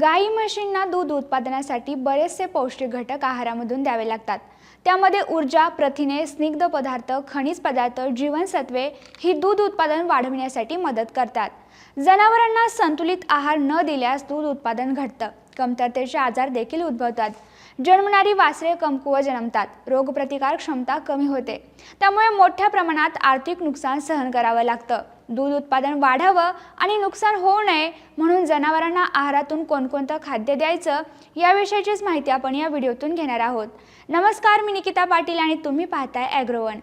गाई म्हशींना दूध उत्पादनासाठी बरेचसे पौष्टिक घटक आहारामधून द्यावे लागतात. त्यामध्ये ऊर्जा प्रथिने स्निग्ध पदार्थ खनिज पदार्थ जीवनसत्वे ही दूध उत्पादन वाढविण्यासाठी मदत करतात. जनावरांना संतुलित आहार न दिल्यास दूध उत्पादन घटतं. कमतरतेचे आजार देखील उद्भवतात. जन्मणारी वासरे कमकुवत जन्मतात. रोगप्रतिकार क्षमता कमी होते. त्यामुळे मोठ्या प्रमाणात आर्थिक नुकसान सहन करावं लागतं. दूध उत्पादन वाढावं आणि नुकसान होऊ नये म्हणून जनावरांना आहारातून कोणकोणतं खाद्य द्यायचं याविषयीचीच माहिती आपण या व्हिडिओतून घेणार आहोत. नमस्कार मी निकिता पाटील आणि तुम्ही पाहताय ॲग्रोवन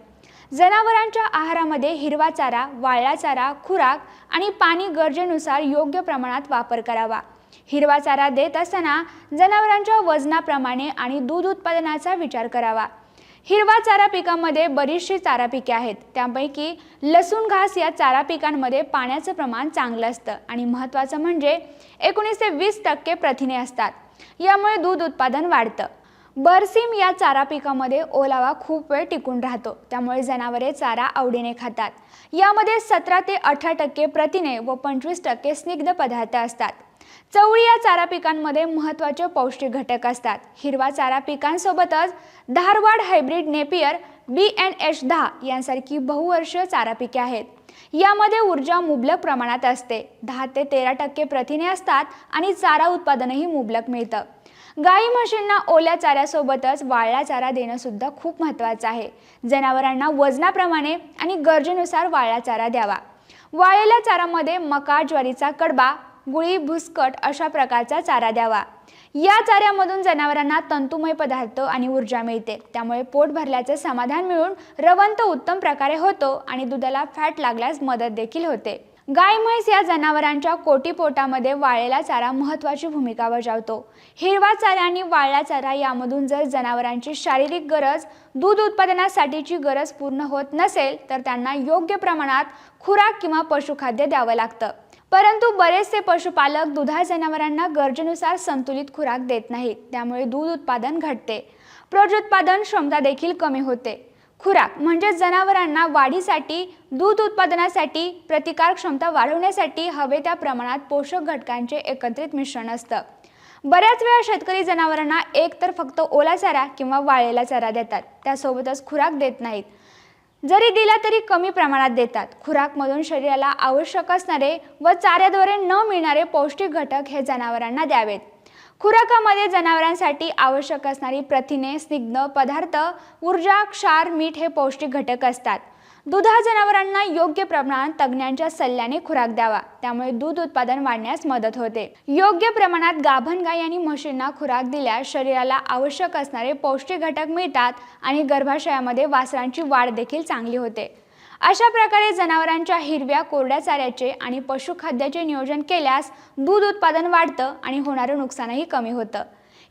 जनावरांच्या आहारामध्ये हिरवा चारा वाळला चारा खुराक आणि पाणी गरजेनुसार योग्य प्रमाणात वापर करावा. हिरवा चारा देत असताना जनावरांच्या वजनाप्रमाणे आणि दूध उत्पादनाचा विचार करावा. हिरवा चारा पिकामध्ये बरीचशी चारा पिके आहेत. त्यापैकी लसूण घास या चारा पिकांमध्ये पाण्याचं प्रमाण चांगलं असतं आणि महत्त्वाचं म्हणजे एकोणीस ते वीस टक्के प्रथिने असतात. यामुळे दूध उत्पादन वाढतं. बरसीम या चारा पिकामध्ये ओलावा खूप वेळ टिकून राहतो. त्यामुळे जनावरे चारा आवडीने खातात. यामध्ये सतरा ते अठरा टक्के प्रथिने व पंचवीस टक्के स्निग्ध पदार्थ असतात. चवळी या चारा पिकांमध्ये महत्त्वाचे पौष्टिक घटक असतात. हिरवा चारा पिकांसोबतच Dharwad hybrid napier B N H दहा यांसारखी बहुवर्षीय चारा पिके आहेत. यामध्ये ऊर्जा मुबलक प्रमाणात असते. दहा ते तेरा टक्के प्रथिने असतात आणि चारा उत्पादनही मुबलक मिळतं. गाई म्हशींना ओल्या चाऱ्यासोबतच वाळला चारा देणं सुद्धा खूप महत्त्वाचं आहे. जनावरांना वजनाप्रमाणे आणि गरजेनुसार वाळला चारा द्यावा. वाळलेल्या चारामध्ये मका ज्वारीचा कडबा गुळी भुसकट अशा प्रकारचा चारा द्यावा. या चाऱ्यामधून जनावरांना तंतुमय पदार्थ आणि ऊर्जा मिळते. त्यामुळे पोट भरल्याचे समाधान मिळून रवंत उत्तम प्रकारे होतो आणि दुधाला फॅट लागल्यास मदत देखील होते. गाय म्हैस या जनावरांच्या कोटीपोटामध्ये वाळलेला चारा महत्त्वाची भूमिका बजावतो. हिरवा चारा आणि वाळला चारा यामधून जर जनावरांची शारीरिक गरज दूध उत्पादनासाठीची गरज पूर्ण होत नसेल तर त्यांना योग्य प्रमाणात खुराक किंवा पशुखाद्य द्यावं लागतं. परंतु बरेचसे पशुपालक दुधाळ जनावरांना गरजेनुसार संतुलित खुराक देत नाहीत त्यामुळे दूध उत्पादन घटते. प्रजोत्पादन क्षमता देखील कमी होते. खुराक म्हणजे जनावरांना वाढीसाठी दूध उत्पादनासाठी प्रतिकार क्षमता वाढवण्यासाठी हवे त्या प्रमाणात पोषक घटकांचे एकत्रित मिश्रण असतं. बऱ्याच वेळा शेतकरी जनावरांना एक तर फक्त ओला चारा किंवा वाळलेला चारा देतात. त्यासोबतच खुराक देत नाहीत. जरी दिला तरी कमी प्रमाणात देतात. खुराकमधून शरीराला आवश्यक असणारे व चाऱ्याद्वारे न मिळणारे पौष्टिक घटक हे जनावरांना द्यावेत. खुराकामध्ये जनावरांसाठी आवश्यक असणारी प्रथिने स्निग्ध पदार्थ ऊर्जा क्षार मीठ हे पौष्टिक घटक असतात. दुधा जनावरांना योग्य प्रमाणात तज्ज्ञांच्या सल्ल्याने खुराक द्यावा. त्यामुळे दूध उत्पादन वाढण्यास मदत होते. योग्य प्रमाणात गाभण गाय आणि म्हशींना खुराक दिल्यास शरीराला आवश्यक असणारे पौष्टिक घटक मिळतात आणि गर्भाशयामध्ये वासरांची वाढ देखील चांगली होते. अशा प्रकारे जनावरांच्या हिरव्या कोरड्या चाऱ्याचे आणि पशुखाद्याचे नियोजन केल्यास दूध उत्पादन वाढतं आणि होणारं नुकसानही कमी होतं.